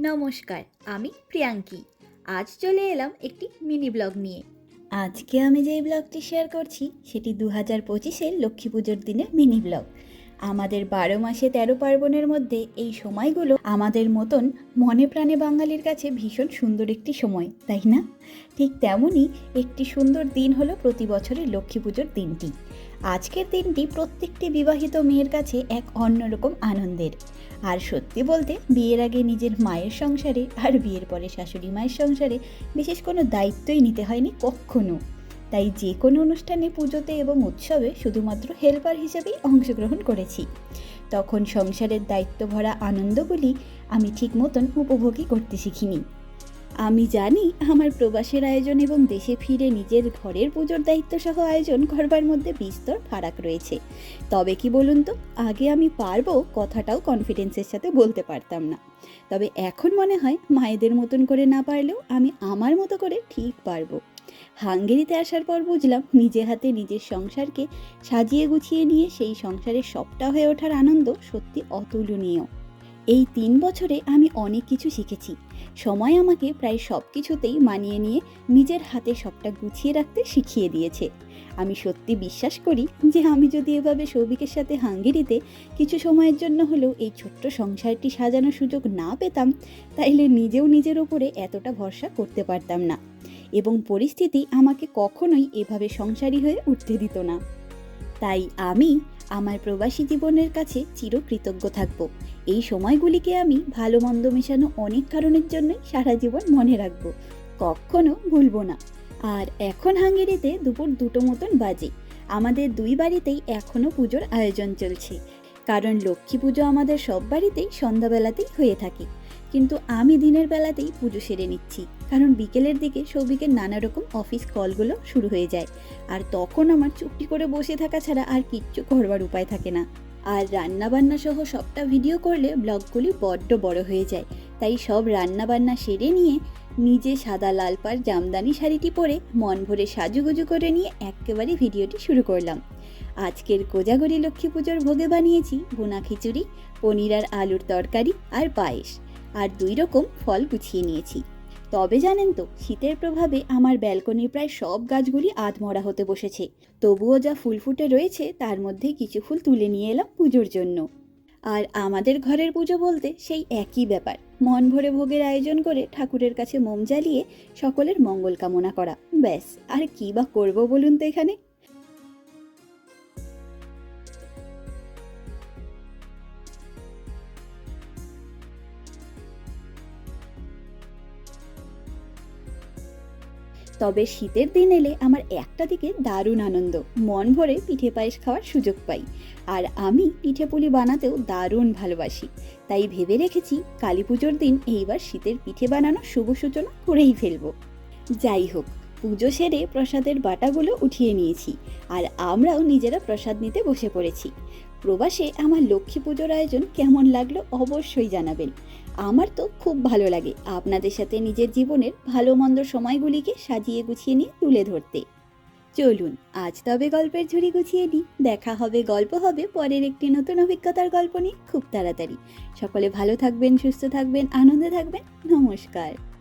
নমস্কার, আমি প্রিয়াঙ্কি। আজ চলে এলাম একটি মিনি ব্লগ নিয়ে। আজকে আমি যেই ব্লগটি শেয়ার করছি, সেটি দু হাজার পঁচিশের লক্ষ্মী পুজোর দিনের মিনি ব্লগ। আমাদের বারো মাসে তেরো পার্বণের মধ্যে এই সময়গুলো আমাদের মতন মনে প্রাণে বাঙালির কাছে ভীষণ সুন্দর একটি সময়, তাই না? ঠিক তেমনই একটি সুন্দর দিন হলো প্রতি বছরের লক্ষ্মী পুজোর দিনটি। আজকের দিনটি প্রত্যেকটি বিবাহিত মেয়ের কাছে এক অন্যরকম আনন্দের। আর সত্যি বলতে, বিয়ের আগে নিজের মায়ের সংসারে আর বিয়ের পরে শাশুড়ি মায়ের সংসারে বিশেষ কোনো দায়িত্বই নিতে হয়নি কখনো। তাই যে কোনো অনুষ্ঠানে পুজোতে এবং উৎসবে শুধুমাত্র হেল্পার হিসেবেই অংশগ্রহণ করেছি। তখন সংসারের দায়িত্ব ভরা আনন্দগুলি আমি ঠিক মতন উপভোগই করতে শিখিনি। আমি জানি আমার প্রবাসের আয়োজন এবং দেশে ফিরে নিজের ঘরের পুজোর দায়িত্ব সহ আয়োজন করবার মধ্যে বিস্তর ফারাক রয়েছে। তবে কি বলুন তো, আগে আমি পারব কথাটাও কনফিডেন্সের সাথে বলতে পারতাম না। তবে এখন মনে হয় মায়েদের মতন করে না পারলেও আমি আমার মতো করে ঠিক পারব। হাঙ্গেরিতে আসার পর বুঝলাম নিজে হাতে নিজের সংসারকে সাজিয়ে গুছিয়ে নিয়ে সেই সংসারের সবটা হয়ে ওঠার আনন্দ সত্যি অতুলনীয়। এই তিন বছরে আমি অনেক কিছু শিখেছি। সময় আমাকে প্রায় সব কিছুতেই মানিয়ে নিয়ে নিজের হাতে সবটা গুছিয়ে রাখতে শিখিয়ে দিয়েছে। আমি সত্যি বিশ্বাস করি যে আমি যদি এভাবে সৌভিকের সাথে হাঙ্গেরিতে কিছু সময়ের জন্য হলেও এই ছোট্ট সংসারটি সাজানোর সুযোগ না পেতাম, তাইলে নিজেও নিজের ওপরে এতটা ভরসা করতে পারতাম না। এবং পরিস্থিতি আমাকে কখনোই এভাবে সংসারী হয়ে উঠতে দিত না। তাই আমি আমার প্রবাসী জীবনের কাছে চিরকৃতজ্ঞ থাকব। এই সময়গুলিকে আমি ভালো মন্দ মেশানো অনেক কারণের জন্যই সারা জীবন মনে রাখব। কখনো ভুলবো না। আর এখন হাঙ্গেরিতে দুপুর দুটো মতন বাজে। আমাদের দুই বাড়িতেই এখনও পুজোর আয়োজন চলছে। কারণ লক্ষ্মী পুজো আমাদের সব বাড়িতেই সন্ধ্যাবেলাতেই হয়ে থাকে। কিন্তু আমি দিনের বেলাতেই পুজো সেরে নিচ্ছি। কারণ বিকেলের দিকে সৌভিকের নানা রকম অফিস কলগুলো শুরু হয়ে যায়। আর তখন আমার চুপটি করে বসে থাকা ছাড়া আর কিচ্ছু করবার উপায় থাকে না। আর রান্না বান্না সহ সবটা ভিডিও করলে ব্লগগুলি বড্ড বড় হয়ে যায়। তাই সব রান্না বান্না সেরে নিয়ে নিজে সাদা লাল পাড় জামদানি শাড়িটি পরে মন ভরে সাজুগুজু করে নিয়ে একেবারে ভিডিওটি শুরু করলাম। আজকের কোজাগরি লক্ষ্মী পুজোর ভোগে বানিয়েছি বোনা খিচুড়ি, পনির আর আলুর তরকারি আর পায়েস। আর দুই রকম ফল গুছিয়ে নিয়েছি। তবে জানেন তো, শীতের প্রভাবে আমার ব্যালকনির প্রায় সব গাছগুলি আধমরা হতে বসেছে। তবুও যা ফুল ফুটে রয়েছে, তার মধ্যে কিছু ফুল তুলে নিয়ে এলাম পুজোর জন্য। আর আমাদের ঘরের পুজো বলতে সেই একই ব্যাপার। মন ভরে ভোগের আয়োজন করে ঠাকুরের কাছে মোম জ্বালিয়ে সকলের মঙ্গল কামনা করা। ব্যাস, আর কি বা করব বলুন তো এখানে? তবে শীতের দিন এলে আমার একটা দিকে দারুণ আনন্দ। মন ভরে পিঠে পায়েস খাওয়ার সুযোগ পাই। আর আমি পিঠে পুলি বানাতেও দারুণ ভালোবাসি। তাই ভেবে রেখেছি কালী পুজোর দিন এইবার শীতের পিঠে বানানো শুভ সূচনা করেই ফেলব। যাই হোক, পুজো সেরে প্রসাদের বাটাগুলো উঠিয়ে নিয়েছি। আর আমরাও নিজেরা প্রসাদ নিতে বসে পড়েছি। প্রবাসে আমার লক্ষ্মী পুজোর আয়োজন কেমন লাগল অবশ্যই জানাবেন। আমার তো খুব ভালো লাগে আপনাদের সাথে নিজের জীবনের ভালো মন্দ সময়গুলিকে সাজিয়ে গুছিয়ে নিয়ে তুলে ধরতে। চলুন, আজ তবে গল্পের ঝুড়ি গুছিয়ে নিই। দেখা হবে, গল্প হবে, পরের একটি নতুন অভিজ্ঞতার গল্প নিয়ে খুব তাড়াতাড়ি। সকলে ভালো থাকবেন, সুস্থ থাকবেন, আনন্দে থাকবেন। নমস্কার।